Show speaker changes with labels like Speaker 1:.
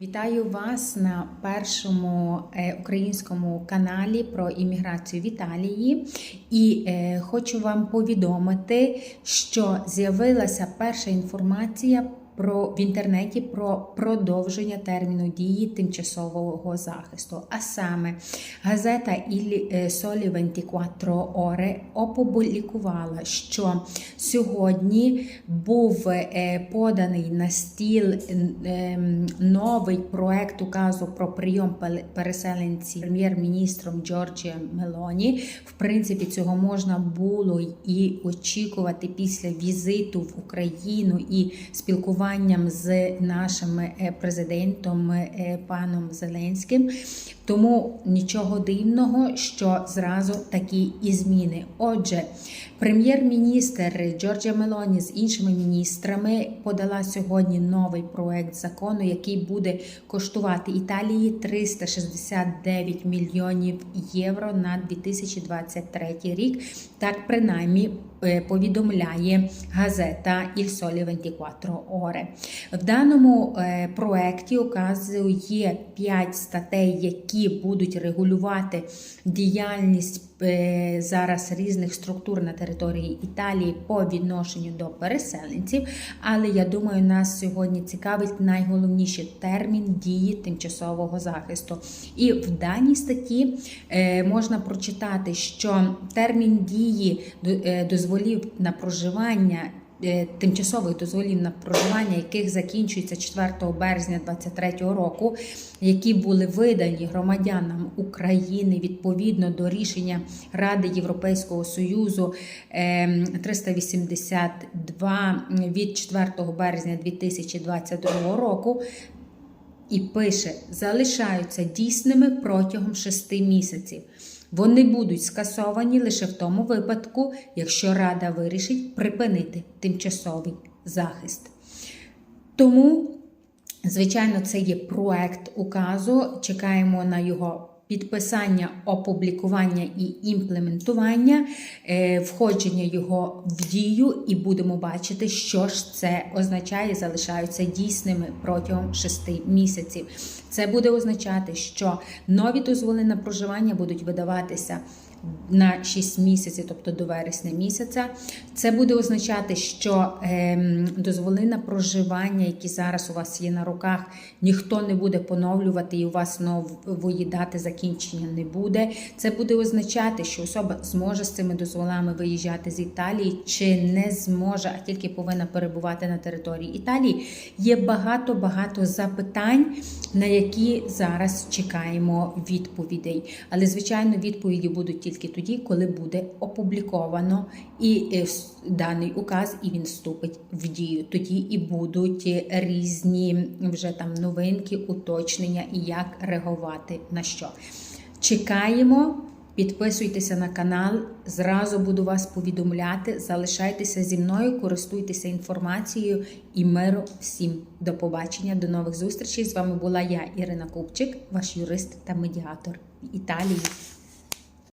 Speaker 1: Вітаю вас на першому е, українському каналі про імміграцію в Італії. І е, хочу вам повідомити, що з'явилася перша інформація про в інтернеті про продовження терміну дії тимчасового захисту. А саме газета е, 24 Ore опублікувала, що сьогодні був е, поданий на стіл е, новий проект указу про прийом переселенців прем'єр-міністром Джорджія Мелоні. В принципі, цього можна було і очікувати після візиту в Україну і спілкуванням з нашим е, президентом е, паном Зеленським. Тому нічого дивного, що зразу такі і зміни. Отже, прем'єр-міністр Джорджа Мелоні з іншими міністрами подала сьогодні новий проект закону, який буде коштувати Італії 369 мільйонів євро на 2023 рік. Так принаймні повідомляє газета Il Sole 24 Ore. В даному проєкті проекті указу є 5 статей, які будуть регулювати діяльність е, зараз різних структур на території Італії по відношенню до переселенців. Але я думаю, нас сьогодні цікавить найголовніший термін дії тимчасового захисту. І в даній статті е, можна прочитати, що термін дії е, дозволів на проживання. Е, Тимчасових дозволів на проживання, яких закінчується 4 березня 2023 року, які були видані громадянам України відповідно до рішення Ради Європейського Союзу ем, 382 від 4 березня 2022 року, і пише: залишаються дійсними протягом 6 місяців. Вони будуть скасовані лише в тому випадку, якщо Рада вирішить припинити тимчасовий захист. Тому, звичайно, це є проект указу. Чекаємо на його підписання, опублікування і імплементування, е, входження його в дію, і будемо бачити, що ж це означає, залишаються дійсними протягом 6 місяців. Це буде означати, що нові дозволи на проживання будуть видаватися. На 6 місяців, тобто до вересня місяця, це буде означати, що ем, дозволи на проживання, які зараз у вас є на руках, ніхто не буде поновлювати, і у вас нової дати закінчення не буде. Це буде означати, що особа зможе з цими дозволами виїжджати з Італії, чи не зможе, а тільки повинна перебувати на території Італії. Є багато багато запитань, на які зараз чекаємо відповідей. Але звичайно, відповіді будуть тільки тоді, коли буде опубліковано і е, даний указ, і він вступить в дію. Тоді і будуть різні вже там новинки, уточнення і як реагувати на що. Чекаємо. Підписуйтеся на канал, зразу буду вас повідомляти. Залишайтеся зі мною, користуйтеся інформацією і миру всім. До побачення, до нових зустрічей. З вами була я, Ірина Купчик, ваш юрист та медіатор в Італії.